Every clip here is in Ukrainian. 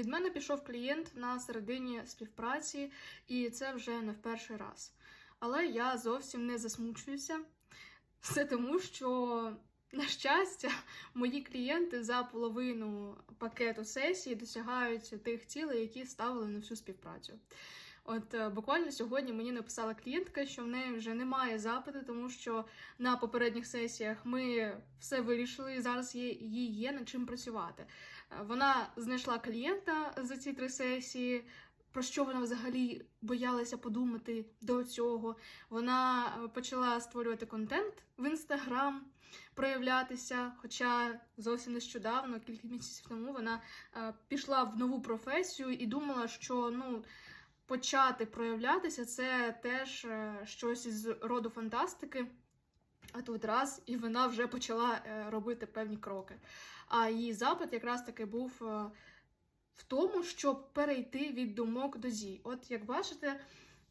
Від мене пішов клієнт на середині співпраці, і це вже не в перший раз. Але я зовсім не засмучуюся. Це тому, що, на щастя, мої клієнти за половину пакету сесії досягають тих цілей, які ставили на всю співпрацю. От е, буквально сьогодні мені написала клієнтка, що в неї вже немає запиту, тому що на попередніх сесіях ми все вирішили, і зараз їй є над чим працювати. Е, Вона знайшла клієнта за ці три сесії. Про що вона взагалі боялася подумати до цього? Вона е, почала створювати контент в інстаграм, проявлятися. Хоча зовсім нещодавно, кілька місяців тому, вона пішла в нову професію і думала, що ну почати проявлятися це теж е, щось із роду фантастики. А тут раз, і вона вже почала е, робити певні кроки. А її запит якраз таки був е, в тому, щоб перейти від думок до дій. От як бачите,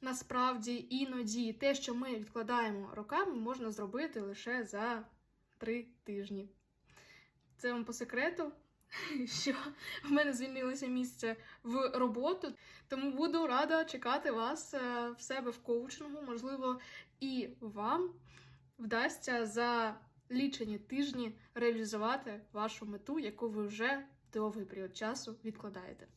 насправді іноді те, що ми відкладаємо роками, можна зробити лише за три тижні. Це вам по секрету, що в мене звільнилося місце в роботу, тому буду рада чекати вас е, в себе в коучингу. Можливо, і вам вдасться за лічені тижні реалізувати вашу мету, яку ви вже довгий період часу відкладаєте.